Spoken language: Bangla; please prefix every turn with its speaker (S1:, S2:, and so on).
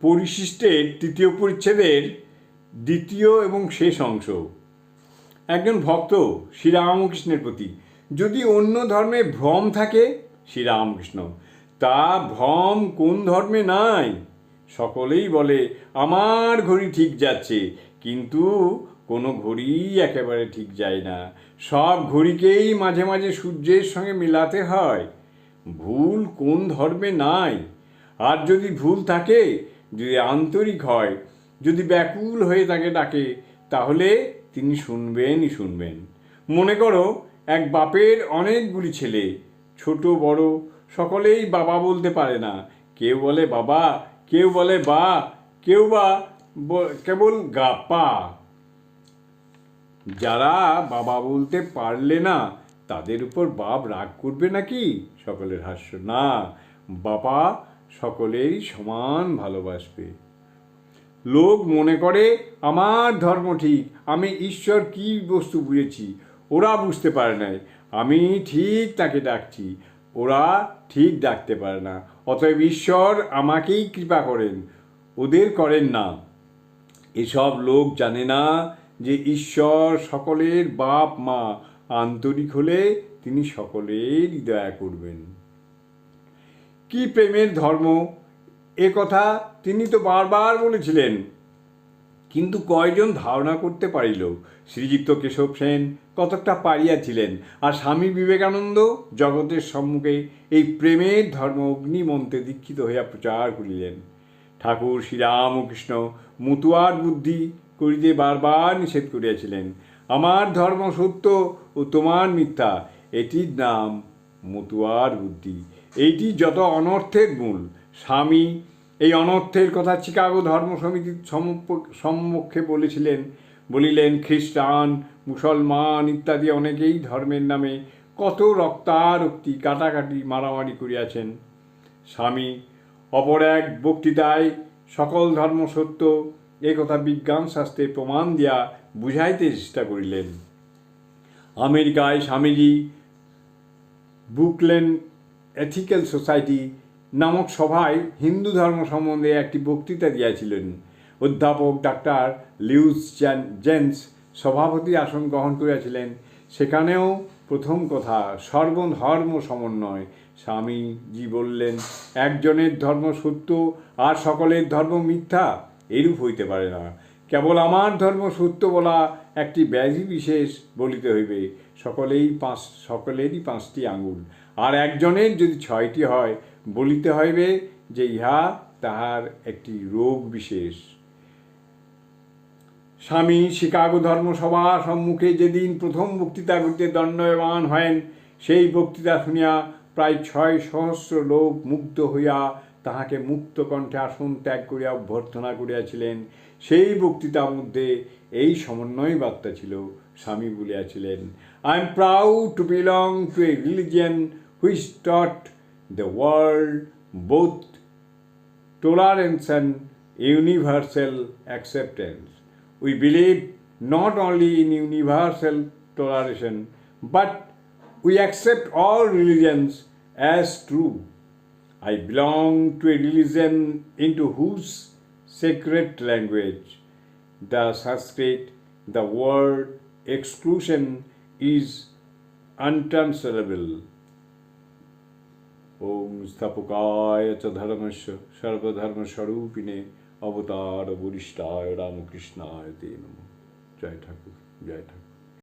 S1: পরিশিষ্টের তৃতীয় পরিচ্ছেদের দ্বিতীয় এবং শেষ অংশ। একজন ভক্ত শ্রীরামকৃষ্ণের প্রতি, যদি অন্য ধর্মে ভ্রম থাকে, শ্রীরামকৃষ্ণ, তা ভ্রম কোন ধর্মে নাই? সকলেই বলে, আমার ঘড়ি ঠিক যাচ্ছে। কিন্তু কোনো ঘড়ি একেবারে ঠিক যায় না। সব ঘড়িকেই মাঝে মাঝে সূর্যের সঙ্গে মেলাতে হয়। ভুল কোন ধর্মে নাই? আর যদি ভুল থাকে যদি আন্তরিক হয়, যদি ব্যাকুল হয়ে তাকে ডাকে, তাহলে তিনি শুনবেনই শুনবেন। মনে করো, এক বাপের অনেকগুলি ছেলে, ছোট, বড়, সকলেই বাবা বলতে পারে না। কেউ বলে বাবা, কেউ বলে বা, কেউ বা কেবল গাপা। যারা বাবা বলতে পারলে না, তাদের উপর বাপ রাগ করবে নাকি? সকলের হাস্য না। বাবা সকলেই সমান ভালোবাসবে। লোক মনে করে, আমার ধর্ম ঠিক, আমি ঈশ্বর কি বস্তু বুঝেছি? ওরা বুঝতে পারে নাই, আমি ঠিক তাকে ডাকছি। ওরা ঠিক ডাকতে পারে না, অতএব ঈশ্বর আমাকেই কৃপা করেন, ওদের করেন না। এসব লোক জানে না যে ঈশ্বর সকলের বাপ মা আন্তরিক হলে তিনি সকলেরই দয়া করবেন। কি প্রেমের ধর্ম? এ কথা তিনি তো বারবার বলেছিলেন। কিন্তু কয়জন ধারণা করতে পারিল? শ্রীযুক্ত কেশব সেন কতকটা পারিয়াছিলেন? আর স্বামী বিবেকানন্দ জগতের সম্মুখে এই প্রেমের ধর্ম অগ্নিমন্ত্রে দীক্ষিত হইয়া প্রচার করিলেন। ঠাকুর শ্রীরামকৃষ্ণ মুতুয়ার বুদ্ধি করিতে বারবার নিষেধ করিয়াছিলেন। আমার ধর্ম সত্য ও তোমার মিথ্যা, এটির নাম মতুয়ার বুদ্ধি। এইটি যত অনর্থের মূল। স্বামী এই অনর্থের কথা চিকাগো ধর্ম সম্মুখ- সম্মুখে বলেছিলেন, বলিলেন, খ্রিস্টান, মুসলমান ইত্যাদি অনেকেই ধর্মের নামে কত রক্তারক্তি, কাটাকাটি, মারামারি করিয়াছেন। স্বামী, অপর এক বক্তৃতায় সকল ধর্ম সত্য, এ কথা বিজ্ঞান শাস্ত্রে প্রমাণ দিয়া বুঝাইতে চেষ্টা করিলেন। আমেরিকায় স্বামীজি বুকলেন এথিক্যাল সোসাইটি নামক সভায় হিন্দু ধর্ম সম্বন্ধে একটি বক্তৃতা দিয়েছিলেন। অধ্যাপক ডাক্তার লিউস জেন্স সভাপতি আসন গ্রহণ করিয়াছিলেন। সেখানেও প্রথম কথা, সর্বধর্ম সমন্বয়। স্বামীজি বললেন, একজনের ধর্ম সত্য আর সকলের ধর্ম মিথ্যা? এরূপ হইতে পারে না। কেবল আমার ধর্ম সত্য বলা একটি ব্যাধি বিশেষ বলিতে হইবে। সকলেই পাঁচ, সকলেরই পাঁচটি আঙুল। আর একজনের যদি ছয়টি হয়, বলিতে হইবে যে ইহা তাহার একটি রোগ বিশেষ। স্বামী শিকাগো ধর্মসভা সম্মুখে যেদিন প্রথম বক্তৃতা করিতে দণ্ডয়মান হয়েন, সেই বক্তৃতা শুনিয়া প্রায় ছয় সহস্র লোক মুগ্ধ হইয়া তাহাকে মুক্ত কণ্ঠে আসন ত্যাগ করিয়া অভ্যর্থনা করিয়াছিলেন। সেই বক্তৃতার মধ্যে এই সমন্বয় বার্তা ছিল, Swami বলিয়াছিলেন I am proud to belong to a religion which taught the world both tolerance and universal acceptance. We believe not only in universal toleration, but we accept all religions as true. I belong to a religion into whose sacred language, the Sanskrit, the word exclusion is untransferable. ওম স্থাপকায় চ ধর্মস্য সর্বধর্মস্বরূপিণে অবতার বরিষ্ঠায় রামকৃষ্ণায় তে নম। জয় ঠাকুর জয় ঠাকুর।